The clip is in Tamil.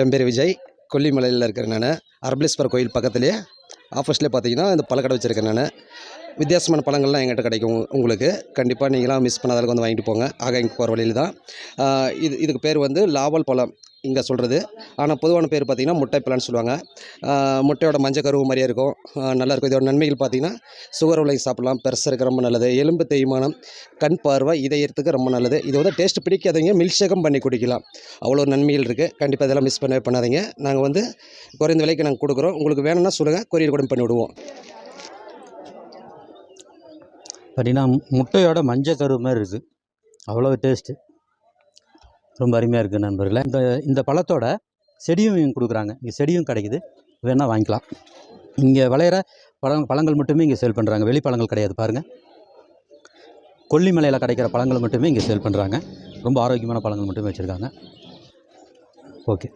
என் பேர் விஜய். கொல்லிமலையில் இருக்கிறேன் நான். அரபலேஸ்வரர் கோயில் பக்கத்துலேயே ஆஃபீஸ்லேயே பார்த்தீங்கன்னா இந்த பழக்கடை வச்சுருக்கேன் நான். வித்தியாசமான பழங்கள்லாம் எங்கிட்ட கிடைக்கும் உங்களுக்கு. கண்டிப்பாக நீங்களாம் மிஸ் பண்ணாத அளவுக்கு வந்து வாங்கிட்டு போங்க. ஆக இங்கே போகிற வழியில் தான் இது இதுக்கு பேர் வந்து லாவல் பழம். இங்கே சொல்கிறது ஆனால் பொதுவான பேர் பார்த்தீங்கன்னா முட்டை பிளான்னு சொல்லுவாங்க. முட்டையோட மஞ்சள் கருவு மாதிரியே இருக்கும். நல்லாயிருக்கும் இதோட நன்மைகள் பார்த்திங்கன்னா சுகர் உலகி சாப்பிட்லாம். பெருசருக்கு ரொம்ப நல்லது. எலும்பு தேய்மானம் கண் பார்வை இதயத்துக்கு ரொம்ப நல்லது. இது வந்து டேஸ்ட் பிடிக்காதவங்க மில்க் ஷேக்கும் பண்ணி குடிக்கலாம். அவ்வளோ நன்மைகள் இருக்குது கண்டிப்பாக இதெல்லாம் மிஸ் பண்ணவே பண்ணாதீங்க. நாங்கள் வந்து குறைந்த விலைக்கு நாங்கள் கொடுக்குறோம். உங்களுக்கு வேணும்னா சொல்லுங்கள் கொரியர் கூட பண்ணி விடுவோம். பார்த்தீங்கன்னா முட்டையோட மஞ்சள் கருவு மாதிரி இருக்குது அவ்வளோ டேஸ்ட்டு ரொம்ப அருமையாக இருக்குது நண்பர்களே. இந்த இந்த பழத்தோட செடியும் கொடுக்குறாங்க. இங்கே செடியும் கிடைக்குது. வேணால் வாங்கிக்கலாம். இங்கே விளையிற பழம் பழங்கள் மட்டுமே இங்கே சேல் பண்ணுறாங்க வெளி பழங்கள் கிடையாது பாருங்கள் கொல்லிமலையில் கிடைக்கிற பழங்கள் மட்டுமே இங்கே சேல் பண்ணுறாங்க ரொம்ப ஆரோக்கியமான பழங்கள் மட்டுமே வச்சுருக்காங்க. ஓகே.